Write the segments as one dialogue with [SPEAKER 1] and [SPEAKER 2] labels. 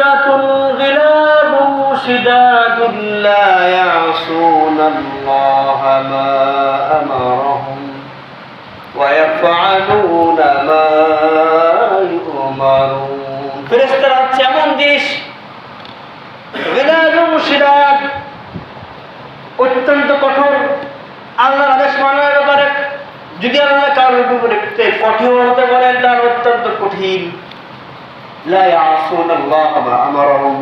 [SPEAKER 1] ملائكة غلاب شداد لا يعصون الله ما أمرهم ويفعلون ما يؤمرون ফেরেশতারা হচ্ছে এমন জিনিস গিলাদুম শিদাদ অত্যন্ত কঠোর আল্লাহর আদেশ মানার ব্যাপারে যদি আল্লাহ কারোর উপরে কঠিন হতে বলেন তার অত্যন্ত কঠিন লা ইয়াসুনাল্লাহ মা আমারহুম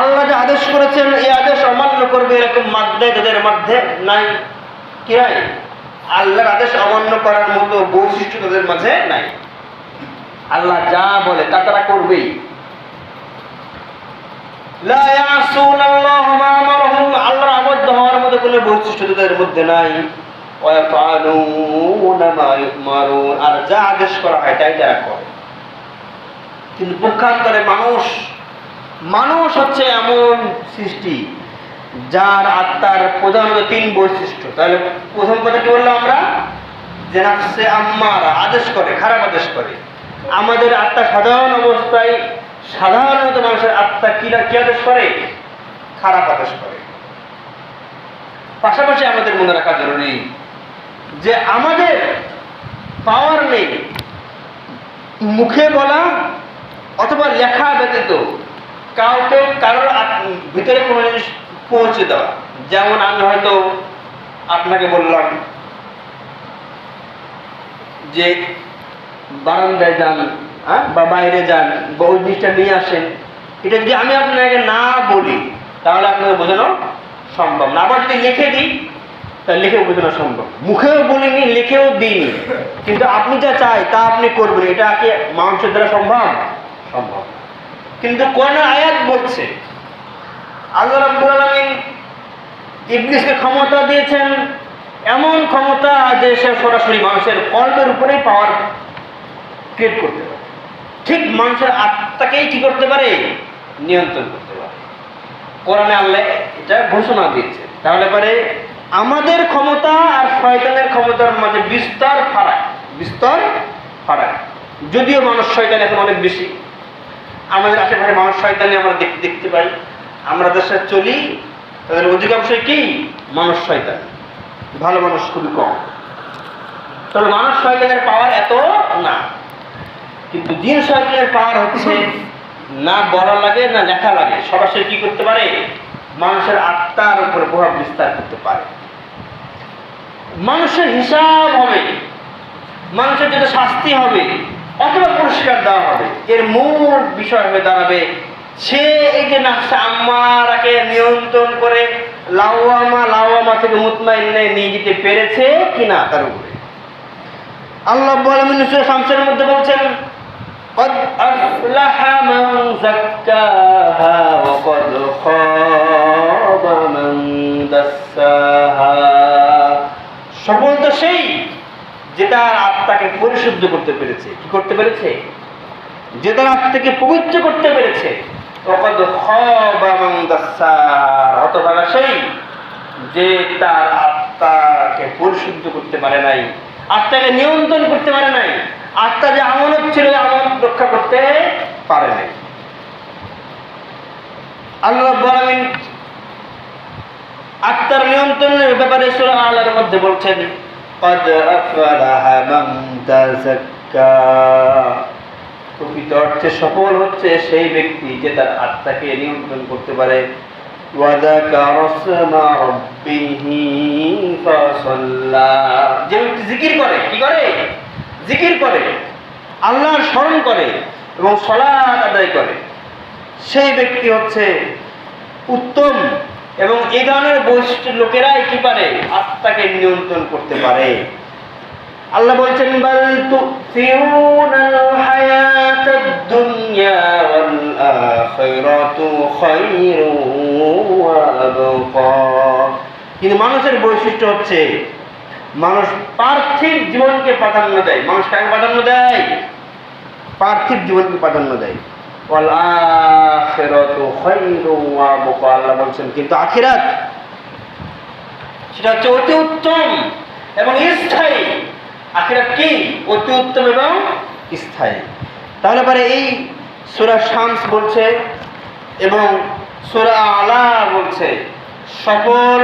[SPEAKER 1] আল্লাহ যে আদেশ করেছেন, এই আদেশ অমান্য করবে এরকম মাধ্যে তাদের মধ্যে নাই, কি নাই? আল্লাহর আদেশ অমান্য করার মতো বৈশিষ্ট্য তাদের মাঝে নাই। আল্লাহ যা বলে তা তারা করবেই। আল্লাহর আবদ্ধ হওয়ার মতো কোনো বৈশিষ্ট্য তাদের মধ্যে নাই। আর যা আদেশ করা হয়, তাই তারা করে। কিন্তু পক্ষান্তরে মানুষ মানুষ হচ্ছে এমন সৃষ্টি যার আত্মার প্রধানত তিন বৈশিষ্ট্য। তাহলে প্রথম কথা কি বললাম আমরা? যে আদেশ করে, খারাপ আদেশ করে। আমাদের আত্মা সাধারণ অবস্থায় সাধারণত মানুষের আত্মা কি কি আদেশ করে? খারাপ আদেশ করে। পাশাপাশি আমাদের মনে রাখা জরুরি যে আমাদের পাওয়ার নেই। মুখে বলা অথবা লেখা ব্যতীত কাউকে কারোর ভিতরে কোনো জিনিস পৌঁছে দেওয়া। যেমন আমি হয়তো আপনাকে বললাম যে বারান্দায় যান হ্যাঁ বা বাইরে যান বা ওই জিনিসটা নিয়ে আসেন। এটা যদি আমি আপনাকে না বলি, তাহলে আপনাকে বোঝানো সম্ভব না। আবার যদি লিখে দিই তাহলে লিখেও বোঝানো সম্ভব। মুখেও বলিনি, লিখেও দিইনি। কিন্তু আপনি যা চাই, তা আপনি করবেন। এটা কি মানুষের দ্বারা সম্ভব? সম্ভব। কিন্তু কোন আয়াত বলছে, আল্লাহ রাব্বুল আলামিন ইবলিসকে ক্ষমতা দিয়েছেন, এমন ক্ষমতা যে সে সরাসরি মানুষের কল্পের উপরেই পাওয়ার ক্রিয়েট করতে পারে। ঠিক মানুষের আত্মাকেই কি করতে পারে? নিয়ন্ত্রণ করতে পারে। কোরআনে আল্লাহ এটা ঘোষণা দিয়েছে। তাহলে পরে আমাদের ক্ষমতা আর শয়তানের ক্ষমতার মাঝে বিস্তর ফারাক। বিস্তর ফারাক। যদিও মানুষ শয়তান এখন অনেক বেশি। আমাদের আশেপাশে মানুষ শয়তানি আমরা দেখতে দেখতে পাই। আমরা দেশে চলি, তাদের অধিকাংশই কি? মানুষ শয়তান। ভালো মানুষ খুবই কম। তবে মানুষ শয়তানের পাওয়ার এত না। কিন্তু জিন শয়তানের পাওয়ার হচ্ছে না বলা লাগে, না লেখা লাগে। সরাসরি কি করতে পারে? মানুষের আত্মার উপরে প্রভাব বিস্তার করতে পারে। মানুষের হিসাব হবে মানুষের যেটা শাস্তি হবে অথবা পুরস্কার দেওয়া হবে এর মূল বিষয় হয়ে দাঁড়াবে সে এই যে নাফসা আম্মারাকে নিয়ন্ত্রণ করে লাওয়ামা লাওয়ামা থেকে মুতমাইন্নে নিয়ে যেতে পেরেছে কিনা তার উপরে আল্লাহ বলমিন শামসের মধ্যে বলছেন قد أفلح من زكاها সফল তো সেই যে তার আত্মাকে পরিশুদ্ধ করতে পেরেছে। কি করতে পেরেছে? যে তার আত্মাকে পবিত্র করতে পেরেছে। হতভাগা সেই যে তার আত্মাকে পরিশুদ্ধ করতে পারে নাই, আত্মাকে নিয়ন্ত্রণ করতে পারে নাই, আত্মা যে আমানত ছিল আমানত রক্ষা করতে পারে নাই। আল্লাহ বলামিন আত্মার নিয়ন্ত্রণের ব্যাপারে সূরা আলার মধ্যে বলছেন قد أفلح من تزكى প্রকৃত অর্থে সফল হচ্ছে সেই ব্যক্তি যে তার আত্মাকে নিয়ন্ত্রণ করতে পারে وذكر اسم ربه فصلى যে ব্যক্তি জিকির করে কি করে জিকির করে আল্লাহর স্মরণ করে এবং সলাৎ আদায় করে সেই ব্যক্তি হচ্ছে উত্তম এবং এই ধরনের বৈশিষ্ট্য লোকেরাই কি পারে? আত্মাকে নিয়ন্ত্রণ করতে পারে। আল্লাহ বলছেন কিন্তু মানুষের বৈশিষ্ট্য হচ্ছে, মানুষ পার্থিব জীবনকে প্রাধান্য দেয়। মানুষ কাকে প্রাধান্য দেয়? পার্থিব জীবনকে প্রাধান্য দেয়। আল্লাহ বলছেন, কিন্তু আখিরাত, সেটা হচ্ছে অতি উত্তম এবং স্থায়ী। আখিরাত কি? অতি উত্তম এবং স্থায়ী। তাহলে পরে এই সুরা শামস বলছে এবং সুরা আলা বলছে সফল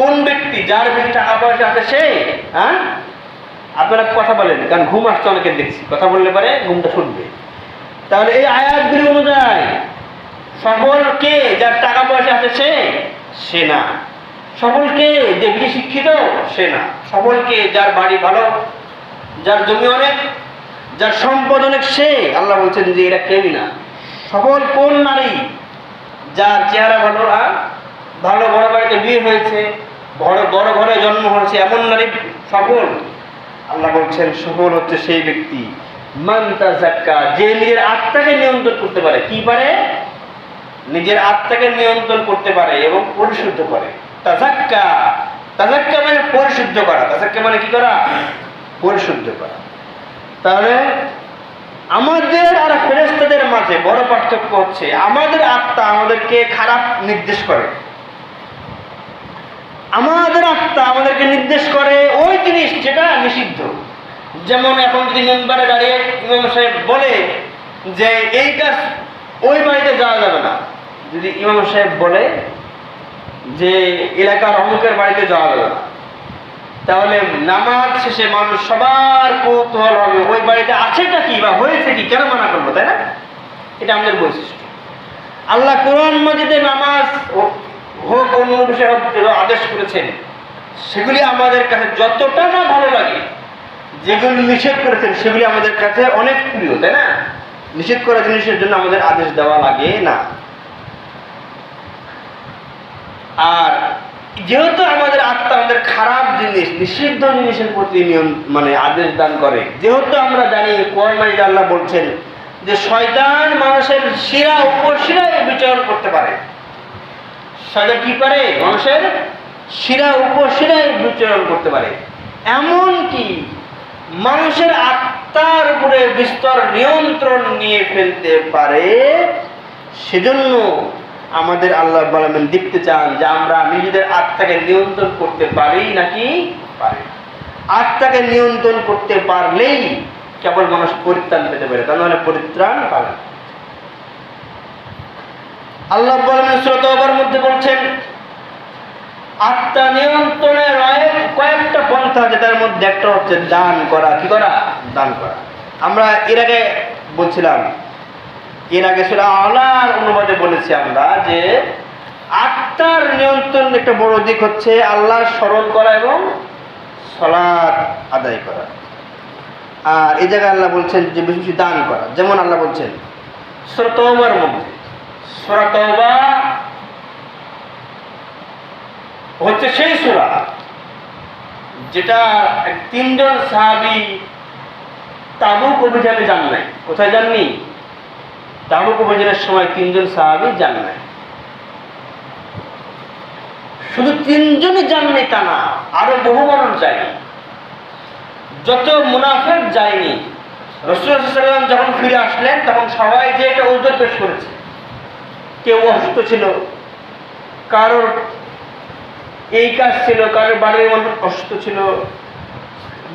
[SPEAKER 1] কোন ব্যক্তি যার টাকা পয়সা আছে সে হ্যাঁ? আপনারা কথা বলেন, কারণ ঘুম আসছে অনেকে দেখছি। কথা বললে পারে ঘুমটা শুনবে। তাহলে এই আয়াতগুলি অনুযায়ী সফল কে যার টাকা পয়সা আছে সে? সে না। সফল কে যে বেশি শিক্ষিত? সে না। সফল কে যার বাড়ি ভালো? যার জমি অনেক? যার সম্পদ অনেক? সে। আল্লাহ বলছেন যে এরা কেউই না। সফল কোন নারী যার চেহারা ভালো আর ভালো বড় বাড়িতে বিয়ে হয়েছে, বড় বড় ঘরে জন্ম হয়েছে, এমন নারী সফল? আল্লাহ বলছেন সফল হচ্ছে সেই ব্যক্তি। মান্তা জাক্কা যে নিজের আত্মাকে নিয়ন্ত্রণ করতে পারে, কি পারে? নিজের আত্মাকে নিয়ন্ত্রণ করতে পারে এবং পরিশুদ্ধ করে। তাজাক্কা তাজাক্কা মানে পরিশুদ্ধ করা। তাজাক্কা মানে কি করা? পরিশুদ্ধ করা। তাহলে আমাদের আর ফেরেস্তাদের মাঝে বড় পার্থক্য হচ্ছে, আমাদের আত্মা আমাদেরকে খারাপ নির্দেশ করে। আমাদের আত্মা আমাদেরকে নির্দেশ করে ওই জিনিস যেটা নিষিদ্ধ। যেমন এখন যদি মেম্বারে দাঁড়িয়ে ইমাম সাহেব বলে যে এই কাজ ওই বাড়িতে যাওয়া যাবে না, যদি ইমাম সাহেব বলে যে এলাকার অমুকের বাড়িতে যাওয়া যাবে না, তাহলে নামাজ শেষে মানুষ সবার কৌতূহল হবে, ওই বাড়িতে আছেটা কি বা হয়েছে কি, কেন মানা করব তাই না? এটা আমাদের বৈশিষ্ট্য। আল্লাহ কোরআন মজিদে নামাজ হোক অন্য বিষয় হোক আদেশ করেছেন, সেগুলি আমাদের কাছে যতটা না ভালো লাগে যেগুলি নিষেধ করেছেন, সেগুলি আমাদের কাছে অনেক প্রিয়, তাই না? নিষেধ করা জিনিসের জন্য আমাদের আদেশ দেওয়া লাগে না। আর যেহেতু আমাদের আত্মা আমাদের খারাপ জিনিস, নিষিদ্ধ জিনিসের প্রতি নিয়ম মানে আদেশ দান করে, যেহেতু আমরা জানি, কোরআন আল্লাহ বলছেন যে শয়তান মানুষের শিরা উপশিরায় বিচরণ করতে পারে। শয়তান কি পারে মানুষের শিরা উপশিরায় বিচরণ করতে পারে। এমন কি মানুষের আত্মার উপরে বিস্তর নিয়ন্ত্রণ নিয়ে ফেলতে পারে, সেজন্য আমাদের আল্লাহ বলেন দেখতে চান যে আমরা নিজেদের আত্মাকে নিয়ন্ত্রণ করতে পারি নাকি পারি আত্মাকে নিয়ন্ত্রণ করতে পারলেই কেবল মানুষ পরিত্রাণ পেতে পারে, তা নাহলে পরিত্রাণ পাবে। আল্লাহ বলেন শ্রোতবার মধ্যে বলছেন আত্মা নিয়ন্ত্রণের অনেক কয়েকটা পন্থা আছে, তার মধ্যে একটা হচ্ছে দান করা। কি করা? দান করা। আমরা এর আগে বলছিলাম, এর আগে সেটা আলার অনুবাদে বলেছি আমরা যে আত্মার নিয়ন্ত্রণ একটা বড় দিক হচ্ছে আল্লাহ স্মরণ করা এবং সলাৎ আদায় করা। আর এই জায়গায় আল্লাহ বলছেন যে বেশি বেশি দান করা। যেমন আল্লাহ বলছেন শ্রোতবার মধ্যে। শ্রোতবা হচ্ছে সেই সুরা, যেটা তিনজন সাহাবি তাবুক অভিযানে যান নাই। কোথায় যাননি তাবুক অভিযানের সময় তিনজন সাহাবি যান নাই। শুধু তিনজনই যাননি তা না, আরও বহু মানুষ যায়নি। যত মুনাফেক যায়নি রসুল্লাহাম যখন ফিরে আসলেন, তখন সবাই যে একটা ওজন পেশ করেছে। কেউ অসুস্থ ছিল, কারোর এই কাজ ছিল, কারোর বাড়ির মানুষ অসুস্থ ছিল।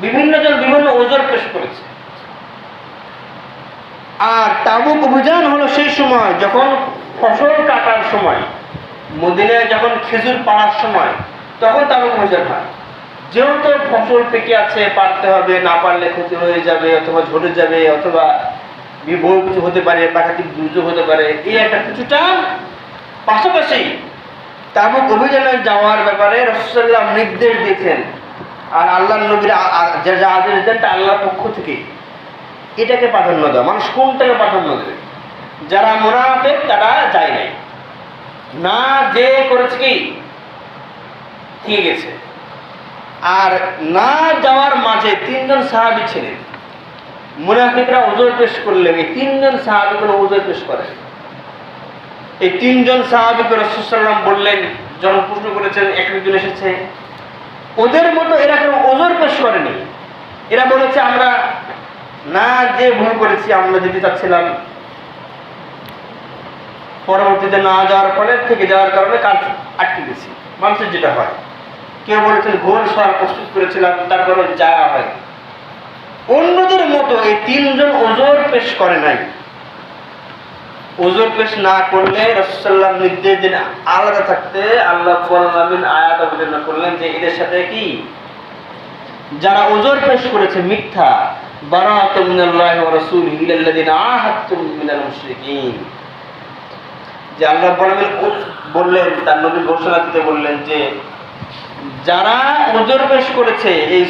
[SPEAKER 1] বিভিন্ন জন বিভিন্ন ওজন পেশ করেছে। আর তাবুক অভিযান হলো সেই সময়, যখন ফসল কাটার সময়, মদিনায় যখন খেজুর পাড়ার সময়, তখন তাবুক অভিযান হয়। যেহেতু ফসল পেকে আছে পারতে হবে, না পারলে ক্ষতি হয়ে যাবে, অথবা ঝরে যাবে, অথবা বহু কিছু হতে পারে, প্রাকৃতিক দুর্যোগ হতে পারে, এই একটা কিছুটা পাশাপাশি তাবুক অভিযানে যাওয়ার ব্যাপারে রসুল্লাহ নির্দেশ দিয়েছেন। আর আল্লাহ নবীর যা যা আদেশ দেন তা আল্লাহর পক্ষ থেকে। এটাকে প্রাধান্য দেওয়া মানুষ কোনটাকে প্রাধান্য দেবে যারা মোনাফেক, তারা যায় নাই। না যে করেছে কি? ঠিক গেছে আর না যাওয়ার মাঝে তিনজন সাহাবি ছিলেন। মুনাফিকরা ওজোর পেশ করলেন। এই তিনজন সাহাবি কোনো ওজোর পেশ করেন। এই তিনজন সাহাবিকে রসুলাম বললেন, যখন প্রশ্ন করেছেন, এক একজন এসেছে, ওদের মতো এরা কোনো ওজোর পেশ করেনি? এরা বলেছে, আমরা না যে ভুল করেছি, আমরা যেতে চাচ্ছিলাম। পরবর্তীতে না যাওয়ার ফলে থেকে যাওয়ার কারণে কাজ আটকে গেছি। মানুষের যেটা হয়, কেউ বলেছেন, ঘোর সার প্রস্তুত করেছিলাম, তারপরে যাওয়া হয় অন্যদের মতো এই তিনজন ওজোর পেশ করে নাই। ওজোর পেশ না করলে রসুল্লাহ নির্দেশ দিন আলাদা থাকতে আল্লাহ আয়াত অবতীর্ণ করলেন যে এদের সাথে কি? যারা ওজোর পেশ করেছে মিথ্যা যে আল্লাহ বললেন, তার দিতে বললেন যে, যারা পেশ করেছে, এই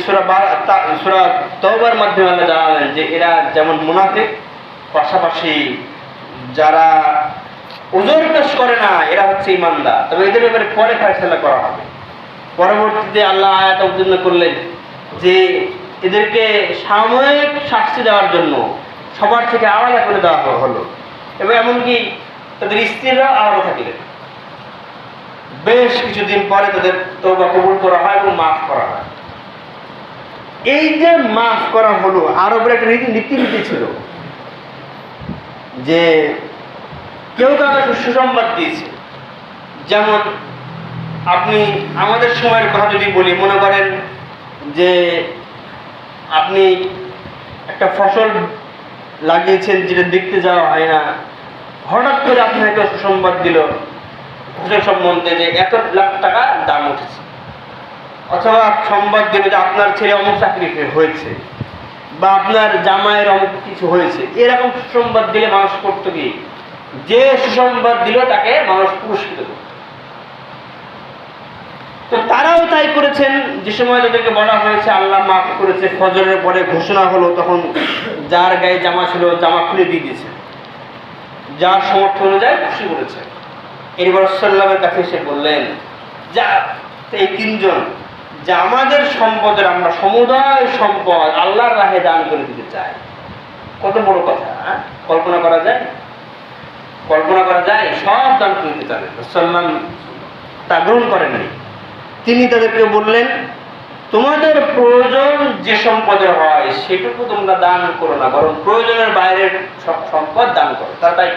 [SPEAKER 1] তওবার মাধ্যমে জানালেন যে এরা যেমন মুনাফিক, পাশাপাশি যারা ওজোর পেশ করে না, এরা হচ্ছে ইমানদার তবে এদের ব্যাপারে পরে ফয়সলা করা হবে। পরবর্তীতে আল্লাহ আয়াত অবতীর্ণ করলেন যে এদেরকে সাময়িক শাস্তি দেওয়ার জন্য সবার থেকে আলাদা করে দেওয়া হলো। এবং এমনকি তাদের স্ত্রীরা আলাদা থাকলেন। বেশ কিছুদিন পরে তাদের তৌবা কবুল করা হয় এবং মাফ করা হয়। এই যে মাফ করা হলো। আরবের একটা রীতি নীতি ছিল। যে কেউ কাউকে সুসংবাদ দিয়েছে। যেমন আপনি আমাদের সময়ের কথা যদি বলি, মনে করেন যে আপনি একটা ফসল লাগিয়েছেন যেটা দেখতে যাওয়া হয় না, হঠাৎ করে আপনাকে সুসংবাদ দিল ফসল সম্বন্ধে যে এত লাখ টাকা দাম উঠেছে। অথবা সংবাদ দিল যে আপনার ছেলে অমুক চাকরি হয়েছে। বা আপনার জামাইয়ের অমুক কিছু হয়েছে, এরকম সুসংবাদ দিলে মানুষ করতো কি? যে সুসংবাদ দিল তাকে মানুষ পুরস্কৃত করত। তো তারাও তাই করেছেন, যে সময় তাদেরকে বলা হয়েছে, আল্লাহ মাফ করেছে, ফজরের পরে ঘোষণা হলো, তখন যার গায়ে জামা ছিল, জামা খুলে দিয়ে দিয়েছে। যার সমর্থ অনুযায়ী খুশি করেছে। এরপর সাল্লামের কাছে এসে বললেন, যা, এই তিনজন যে আমাদের সম্পদের আমরা সমুদায় সম্পদ আল্লাহর রাহে দান করে দিতে চাই। কত বড় কথা হ্যাঁ? কল্পনা করা যায়? কল্পনা করা যায়, সব দান করে দিতে চান সাল্লাম তা গ্রহণ করেননি তিনি তাদেরকে বললেন, তোমাদের প্রয়োজন যে সম্পদের হয়, সেটুকু তোমরা দান করো না, বরং প্রয়োজনের বাইরের সব সম্পদ দান করো। তারা তাই।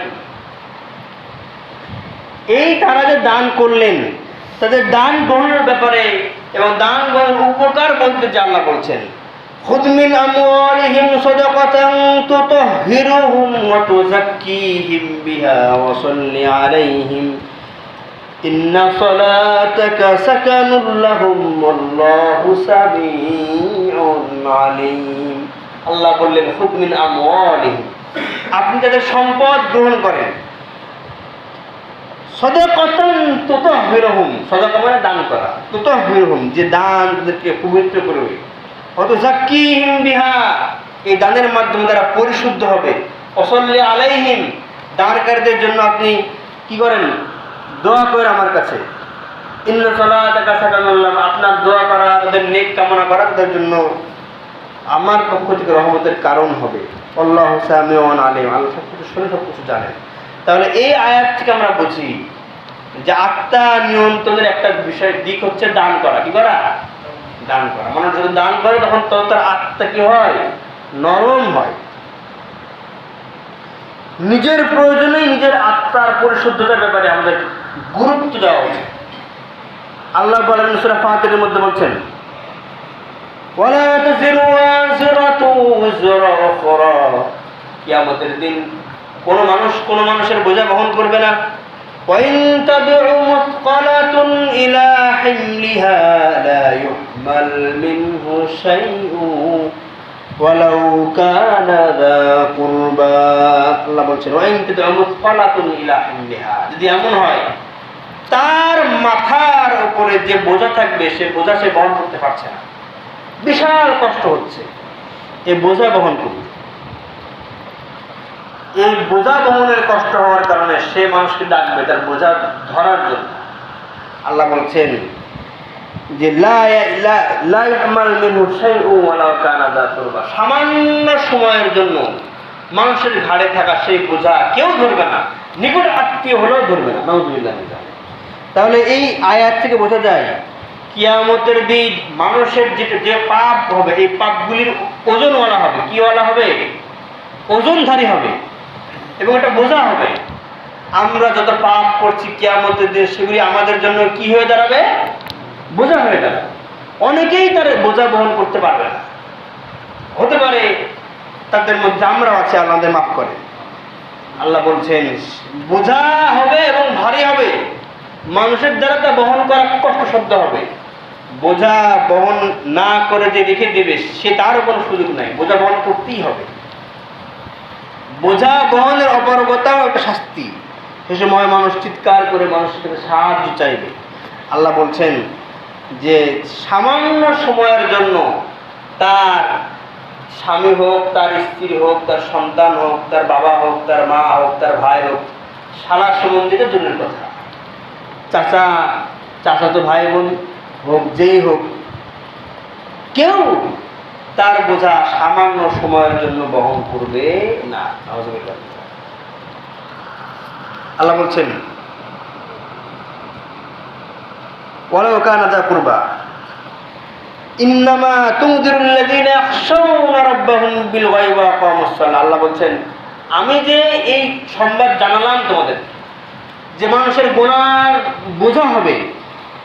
[SPEAKER 1] এই তারা যে দান করলেন তাদের দান গ্রহণের ব্যাপারে এবং দান গ্রহণের উপকার বলতে জানলা বলছেন। খুদমিন আমওয়ালিহিম সাদাকাতান তুতাহহিরুহুম ওয়া তুযাক্কিহিম বিহা ওয়া সাল্লি আলাইহিম। ইন্না সালাতাকা সাকানুল লাহুম ওয়াল্লাহু সামিউন আলীম। আল্লাহ বললেন খুদমিন আমওয়ালিহিম। আপনি তাদের সম্পদ গ্রহণ করেন। সদাকতান তুতহবিরহুম। সদাকা মানে দান করা। তুতহবিরহুম যে দান তাদেরকে পবিত্র করবে। অত জাক্কিহিম বিহা এই দানের মাধ্যমে তারা পরিশুদ্ধ হবে। অসল্লি আলাইহিম দানকারীদের জন্য আপনি কি করেন? দোয়া করেন আমার কাছে। আপনার দোয়া করা তাদের নেক কামনা করা তাদের জন্য আমার পক্ষ থেকে রহমতের কারণ হবে। আল্লাহ সামিউন আলিম আল্লাহ সব কিছু শুনে সব কিছু জানেন। তাহলে এই আয়াত থেকে আমরা বুঝি যে আত্মা নিয়ন্ত্রণের একটা বিষয় দিক হচ্ছে দান করা। কি করা? দান করা। মানুষ যখন দান করে, তখন তার আত্মা কি হয়? নরম হয়। নিজের প্রয়োজনে নিজের আত্মার পরিশুদ্ধতার ব্যাপারে আমাদের গুরুত্ব দেওয়া উচিত। আল্লাহ বলেন সুরা ফাহাতের মধ্যে বলছেন কিয়ামতের দিন কোনো মানুষ, কোনো মানুষের বোঝা বহন করবে না। যদি এমন হয়, তার মাথার উপরে যে বোঝা থাকবে, সে বোঝা সে বহন করতে পারছে না। বিশাল কষ্ট হচ্ছে। এ বোঝা বহন করবে এই বোঝা বহনের কষ্ট হওয়ার কারণে সে মানুষকে ডাকবে তার বোঝা ধরার জন্য। আল্লাহ বলছেন যে। সামান্য সময়ের জন্য মানুষের ঘাড়ে থাকা সেই বোঝা কেউ ধরবে না। নিকট আত্মীয় হলেও ধরবে না। নাউজুবিল্লাহ। তাহলে এই আয়াত থেকে বোঝা যায়, কিয়ামতের দিন মানুষের যে যে পাপ হবে, এই পাপগুলির ওজনওয়ালা হবে। কিওয়ালা হবে? ওজনধারী হবে। এবং এটা বোঝা হবে। আমরা যত পাপ করছি কিয়ামতের দিন, সেগুলি আমাদের জন্য কি হয়ে দাঁড়াবে? বোঝা হয়ে দাঁড়াবে। অনেকেই তার বোঝা বহন করতে পারবে না। হতে পারে তাদের মধ্যে আমরাও আছে আল্লাহ মাফ করে। আল্লাহ বলছেন, বোঝা হবে এবং ভারী হবে। মানুষের দ্বারা তা বহন করা কষ্টসাধ্য হবে। বোঝা বহন না করে যে রেখে দেবে, সে তারও কোনো সুযোগ নাই। বোঝা বহন করতেই হবে। বোঝা বহনের অপারগতাও একটা শাস্তি। সে সময় মানুষ চিৎকার করে মানুষের কাছে সাহায্য চাইবে। আল্লাহ বলছেন যে সামান্য সময়ের জন্য তার স্বামী হোক, তার স্ত্রী হোক, তার সন্তান হোক, তার বাবা হোক, তার মা হোক, তার ভাই হোক সারা সম্বন্ধিত দূরের কথা। চাচা চাচা তো ভাই বোন হোক, যেই হোক, কেউ তার বোঝা সামান্য সময়ের জন্য বহন করবে না। আল্লাহ বলছেন গায়বি ওয়া আকামুস আল্লাহ বলছেন, আমি যে এই সংবাদ জানালাম তোমাদের, যে মানুষের গোনার বোঝা হবে,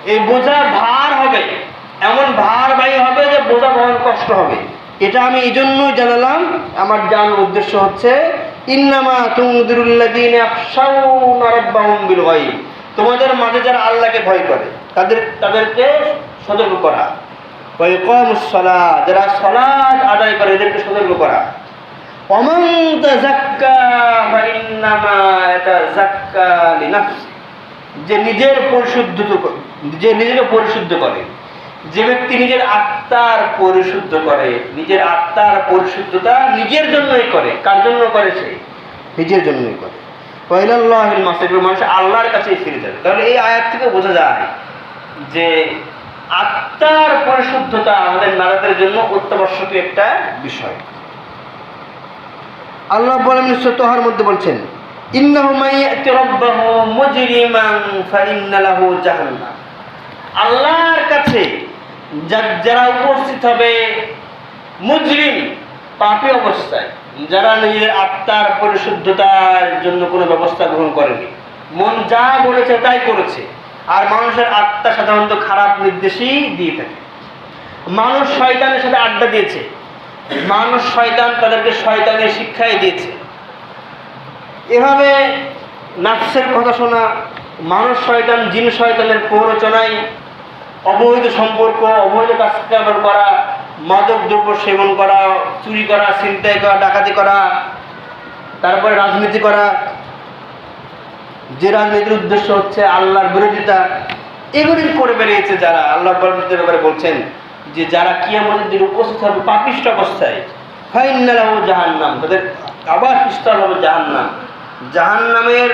[SPEAKER 1] এই বোঝা ভার হবে এমন ভার বায়ু হবে যে বোঝা বহন কষ্ট হবে। এটা আমি এই জন্যই জানালাম। আমার জানার উদ্দেশ্য হচ্ছে, ইন্নামা তুমদিরুল্লাদিন তোমাদের মাঝে যারা আল্লাহকে ভয় করে, তাদের, তাদেরকে সতর্ক করা। ওয়া ইকামুস সালাহ যারা সালাত আদায় করে, এদেরকে সতর্ক করা। অমন তাজাক্কা ফাইন্নামা ইয়াতাজাক্কা লিনাফসি যে নিজের পরিশুদ্ধ, যে নিজেকে পরিশুদ্ধ করে। যে ব্যক্তি নিজের আত্মার পরিশুদ্ধ করে নিজের আত্মার পরিশুদ্ধতা নিজের জন্যই করে। কার জন্য করে সে? নিজের জন্যই করে। পয়লাল্লাহিল মাসির মানুষ আল্লাহর কাছেই ফিরে যাবে। তাহলে এই আয়াত থেকে বোঝা যায় যে আত্মার পরিশুদ্ধতা আমাদের নারীদের জন্য অত্যাবশ্যক একটা বিষয়। আল্লাহ বলেন তোহার মধ্যে বলছেন আল্লাহর কাছে যারা উপস্থিত হবে, মুজরিম, পাপী অবস্থায়। যারা নিজের আত্মার পরিশুদ্ধতার জন্য কোনো ব্যবস্থা গ্রহণ করেনি। মন যা বলেছে তাই করেছে। আর মানুষের আত্মা সাধারণত খারাপ নির্দেশই দিয়ে থাকে। মানুষ শয়তানের সাথে আড্ডা দিয়েছে। মানুষ শয়তান তাদেরকে শয়তানের শিক্ষাই দিয়েছে। এভাবে নাফসের কথা শোনা, মানুষ শয়তান, জিন শয়তানের প্ররোচনায় অবৈধ সম্পর্ক, অবৈধ কাজ কারবার করা, মাদক দ্রব্য সেবন করা, চুরি করা, ছিনতাই করা, ডাকাতি করা, তারপরে রাজনীতি করা। যে রাজনীতির উদ্দেশ্য হচ্ছে আল্লাহর বিরোধিতা, এগুলি করে বেরিয়েছে যারা। আল্লাহ ব্যাপারে বলছেন যে যারা কিয়ামতের দিন উপস্থিত হবে পাপিষ্ট অবস্থায় ফাইনালাহু জাহান্নাম, তাদের আবার স্থল হবে জাহান্নাম। জাহান্নামের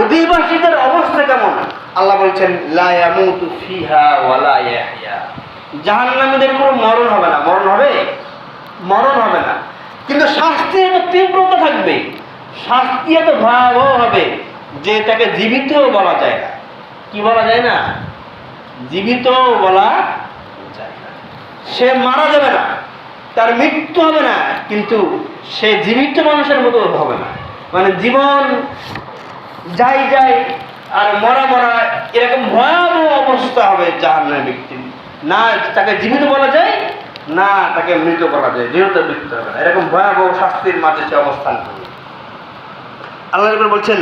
[SPEAKER 1] অধিবাসীদের অবস্থা কেমন? আল্লাহ বলছেন ইয়ামুতু ফিহা ওয়ালা কোনো মরণ হবে না। মরণ হবে? মরণ হবে না। কিন্তু শাস্তি এত তীব্রতা থাকবে। শাস্তি এত ভয়াবহ হবে যে তাকে জীবিতও বলা যায় না। কি বলা যায় না? জীবিত বলা যায় সে মারা যাবে না। তার মৃত্যু হবে না। কিন্তু সে জীবিত মানুষের মতো হবে না। মানে জীবন যাই যাই আর মরা মরা এরকম ভয়াবহ অবস্থা হবে জাহান্নার ব্যক্তি। না তাকে জীবিত বলা যায়, না তাকে মৃত বলা যায় যেহেতু মৃত্যু হবে এরকম ভয়াবহ শাস্তির মাঝে সে অবস্থান করবে। আল্লাহ বলছেন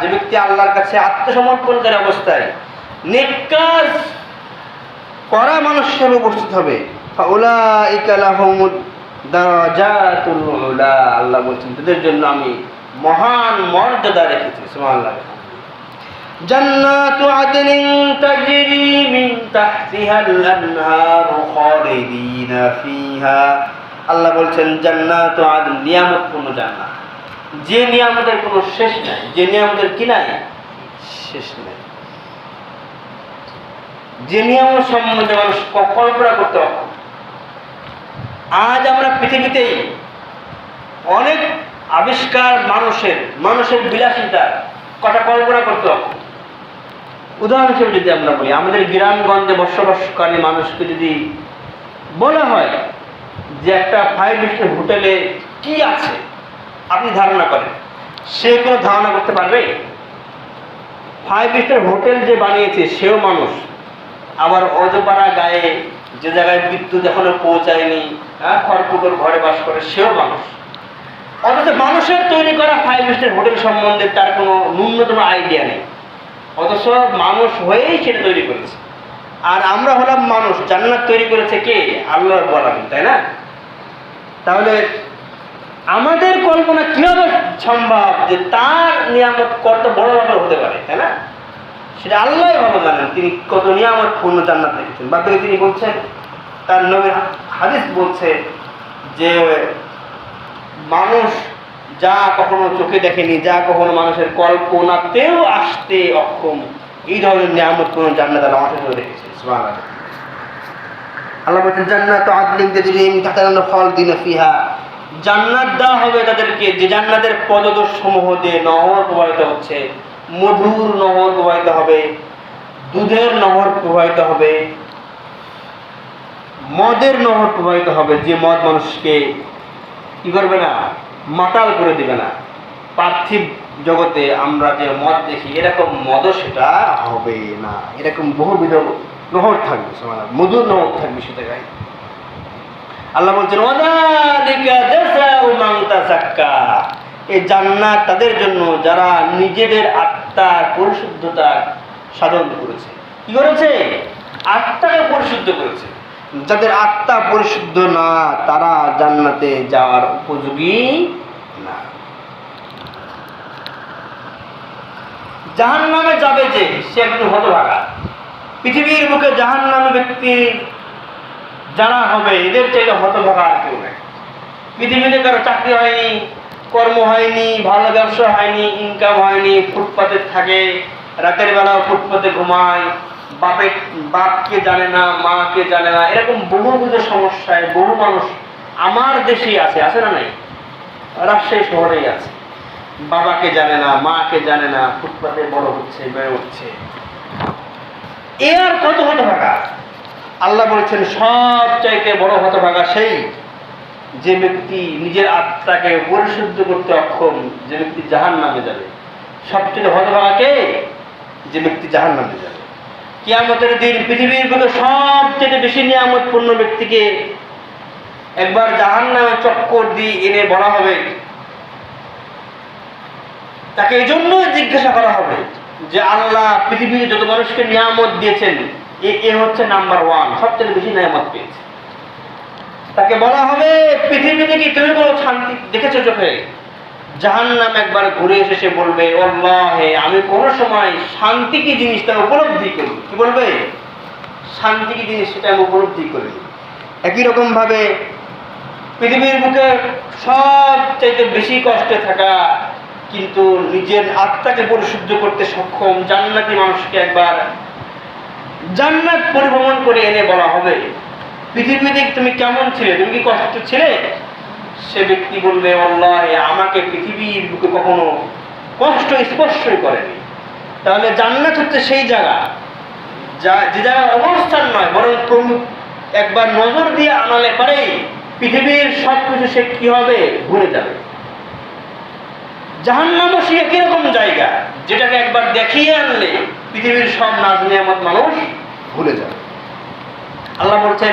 [SPEAKER 1] যে ব্যক্তি আল্লাহর কাছে আত্মসমর্পণকারী অবস্থায় নেককাজ করা মানুষ হিসেবে উপস্থিত হবে আল্লাহ বলছেন, তাদের জন্য আমি মহান মর্যাদা রেখেছে, সুবহানাল্লাহ। জান্নাতু আদনিন তাজরি মিন তাহতিহাল আনহার খালিদিনা ফিহা। আল্লাহ বলছেন, জান্নাত আদন নিয়ামত কোনো জান্নাত। যে নিয়ামতের কোনো শেষ নাই, যে নিয়ামতের কি নাই? শেষ নাই। যে নিয়ামত সম্বন্ধে মানুষ কল্পনা করতে আজ আমরা পৃথিবীতেই অনেক আবিষ্কার মানুষের মানুষের বিলাসিতা। কথা কল্পনা করতে উদাহরণ হিসেবে যদি আমরা বলি, আমাদের গ্রামগঞ্জে বসবাসকারী মানুষকে যদি বলা হয় যে একটা ফাইভ স্টার হোটেলে কি আছে, আপনি ধারণা করেন। সে কোনো ধারণা করতে পারবে? ফাইভ স্টার হোটেল যে বানিয়েছে, সেও মানুষ। আবার অজপাড়া গায়ে যে জায়গায় বিদ্যুৎ এখনও পৌঁছায়নি হ্যাঁ খড়কুটোর ঘরে বাস করে, সেও মানুষ। অথচ মানুষের তৈরি করা ফাইভ স্টার হোটেল সম্বন্ধে তার কোনো ন্যূনতম আইডিয়া নেই। অথচ মানুষ হয়েই সেটা তৈরি করেছে। আর আমরা হলাম মানুষ, জান্নাত তৈরি করেছে কে? আল্লাহর বলা তাই না? তাহলে আমাদের কল্পনা কীভাবে সম্ভব যে তার নিয়ামত কত বড় ব্যাপার হতে পারে, তাই না? সেটা আল্লাহ ভালো জানেন। তিনি কত নিয়ামত পূর্ণ জান্নাত রেখেছেন বাকি তিনি বলছেন, তার নবীর হাদিস বলছে যে মানুষ যা কখনো চোখে দেখেনি, যা কখনো মানুষের কল্পনাতেও আসতে অক্ষম, এই ধরনের নিয়ামত কোন জান্নাত আল্লাহ আমাদের জন্য আল্লাহ বলছেন, জান্নাত আদলিন তাজরিম তাহতাল ফল দিন ফিহা। জান্নাত দেওয়া হবে তাদেরকে, যে জান্নাতের পদদোষ সমূহ দিয়ে নহর প্রবাহিত হচ্ছে, মধুর নহর প্রবাহিত হবে, দুধের নহর প্রবাহিত হবে, মদের নহর প্রবাহিত হবে, যে মদ মানুষকে কি করবে না? মাতাল করে দিবে না। পার্থিব জগতে আমরা যে মদ দেখি, এরকম মদও সেটা হবে না। এরকম বহুবিধ নহর থাকবে মধুর নহর থাকবে সে জায়গায় আল্লাহ বলছেন এই জান্নাত তাদের জন্য যারা নিজেদের আত্মার পরিশুদ্ধতা সাধন করেছে। কি করেছে? আত্মাকে পরিশুদ্ধ করেছে। যাদের আত্মা পরিশুদ্ধ না, তারা জান্নাতে যাওয়ার উপযোগী না। জাহান নামে যাবে যে, সে একজন হতভাগা। পৃথিবীর মুখে জাহান নামে ব্যক্তি জানা হবে, এদের চাইতে হতভাগা আর কেউ নেই। পৃথিবীতে কারও চাকরি হয়নি, কর্ম হয়নি, ভালো ব্যবসা হয়নি ইনকাম হয়নি, ফুটপাতে থাকে, রাতের বেলাও ফুটপাতে ঘুমায় বাপে বাপকে জানে না মাকে জানে না, এরকম বহুবিধ সমস্যায় বহু মানুষ আমার দেশেই আছে আছে না নাই? রাজশাহী শহরেই আছে। বাবাকে জানে না মাকে জানে না, ফুটপাতে বড় হচ্ছে, বেড়ে উঠছে। এ আর কত হতভাগা? আল্লাহ বলেছেন সব চাইতে বড় হতভাগা সেই যে ব্যক্তি নিজের আত্মাকে পরিশুদ্ধ করতে অক্ষম, যে ব্যক্তি জাহান নামে যাবে। সবচেয়ে হতভাগা কে? যে ব্যক্তি জাহান নামে যাবে। কিয়ামতের দিন পৃথিবীর বুকে সবচেয়ে বেশি নিয়ামতপূর্ণ ব্যক্তিকে একবার জাহান নামে চক্কর দিয়ে এনে বলা হবে। তাকে এই জন্য জিজ্ঞাসা করা হবে যে আল্লাহ পৃথিবীর যত মানুষকে নিয়ামত দিয়েছেন, এ এ হচ্ছে নাম্বার ওয়ান, সবচেয়ে বেশি নিয়ামত পেয়েছে। তাকে বলা হবে, পৃথিবীতে কি তুমি কোনো শান্তি দেখেছ চোখে? জাহান নাম একবার ঘুরে এসে সে বলবে হে আমি কোনো সময় শান্তি কি জিনিসটা উপলব্ধি করি কি বলবে? শান্তি কি জিনিস সেটা আমি উপলব্ধি করি একই রকম ভাবে পৃথিবীর বুকে সবচাইতে বেশি কষ্টে থাকা কিন্তু নিজের আত্মাকে পরিশুদ্ধ করতে সক্ষম জান্নাতি মানুষকে একবার জান্নাত পরিভ্রমণ করে এনে বলা হবে। পৃথিবীতে তুমি কেমন ছিলে? তুমি কি কষ্ট ছিলে? সে ব্যক্তি বলবে আল্লাহ, আমাকে পৃথিবীর বুকে কখনো কষ্ট স্পর্শই করেনি। তাহলে জান্নাত হচ্ছে সেই জায়গা, যা, যে জায়গায় অবস্থান নয়, বরং প্রমু- একবার নজর দিয়ে আনালে পারেই পৃথিবীর সব কিছু সে কি হবে ভুলে যাবে। জাহান্নামও সে একই রকম জায়গা, যেটাকে একবার দেখিয়ে আনলে পৃথিবীর সব নাজ নিয়ামত মানুষ ভুলে যাবে। আল্লাহ বলছেন,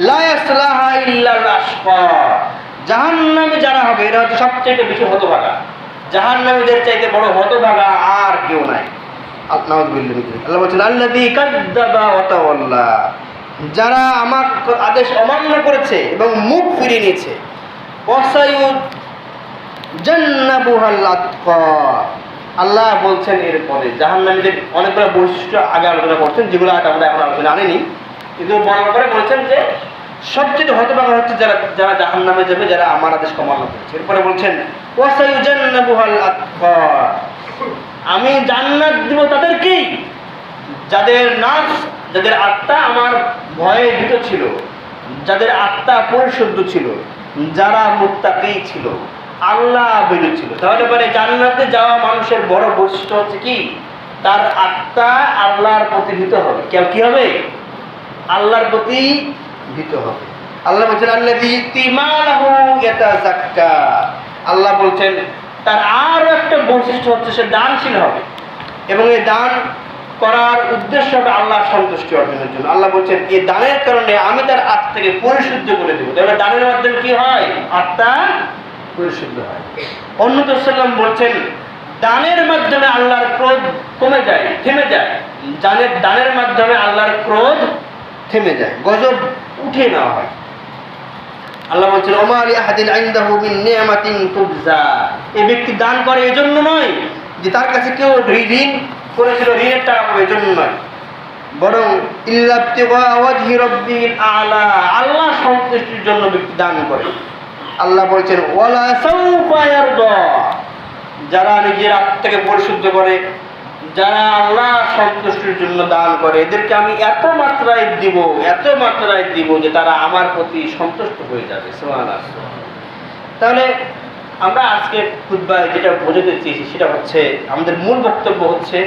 [SPEAKER 1] লা ইল্লাল আশকা জাহান্নামে যারা হবে, এরা হচ্ছে সবচেয়ে বেশি হতভাগা। জাহান্নামীদের চাইতে বড় হতভাগা আর কেউ নাই। মিন আল্লাহ বলছেন তাওয়াল্লা। যারা আমার আদেশ অমান্য করেছে এবং মুখ ফিরিয়ে নিয়েছে আল্লাহ বলছেন, এরপরে জাহান্নামীদের অনেকগুলো বৈশিষ্ট্য আগে আলোচনা করছেন, যেগুলো আমরা এখন আলোচনা আনিনি। কিন্তু বলার পরে বলছেন যে সবচেয়ে হতভাগা হচ্ছে যারা যারা জাহান নামে যাবে, যারা আমার আদেশ কমানো করেছে। এরপরে বলছেন আমি জান্নাত দিব তাদেরকেই, যাদের নাচ যাদের আত্মা আমার ভয়ে ভীত ছিল, যাদের আত্মা পরিশুদ্ধ ছিল, যারা মুত্তাকি ছিল, আল্লাহ বেরু ছিল। তাহলে পরে জান্নাতে যাওয়া মানুষের বড় বৈশিষ্ট্য হচ্ছে কি? তার আত্মা আল্লাহর প্রতি ভীত হবে। কেউ কি হবে? আল্লাহর প্রতি ভীত হবে। আল্লাহ বলছেন আল্লাহ আল্লাহ বলছেন, তার আরও একটা বৈশিষ্ট্য হচ্ছে সে দানশীল হবে এবং এই দান করার উদ্দেশ্য হবে আল্লাহর সন্তুষ্টি অর্জনের জন্য। আল্লাহ বলছেন এই দানের কারণে আমি তার আত্মাকে পরিশুদ্ধ করে দেবো। তাহলে দানের মাধ্যমে কি হয়? আত্মা পরিশুদ্ধ হয়। অন্য সাল্লাম বলছেন, দানের মাধ্যমে আল্লাহর ক্রোধ কমে যায়, থেমে যায়। দানের দানের মাধ্যমে আল্লাহর ক্রোধ থেমে যায়। গজব উঠিয়ে নেওয়া হয়। আল্লাহ বলছেন ওমার আহাদিন আইন্দাহু মিন নিয়ামাতিন তুবজা। এই ব্যক্তি দান করে এই জন্য নয় যে তার কাছে কেউ ঋণ করেছিল, ঋণের টাকা পাবে জন্য নয়। বরং ইল্লাবতিগা ওয়াজহি রাব্বিল আলা, আল্লাহ সন্তুষ্টির জন্য ব্যক্তি দান করে। আল্লাহ বলছেন, ওয়ালা সাউফা ইয়ারদা। যারা নিজের আত্মাকে পরিশুদ্ধ করে যারা আল্লাহ সন্তুষ্টির জন্য দান করে, এদেরকে আমি এত মাত্রায় দিব, এত মাত্রায় দিব যে তারা আমার প্রতি সন্তুষ্ট হয়ে যাবে। সোহান তাহলে আমরা আজকে খুদ্বায় যেটা বোঝাতে চেয়েছি সেটা হচ্ছে, আমাদের মূল বক্তব্য হচ্ছে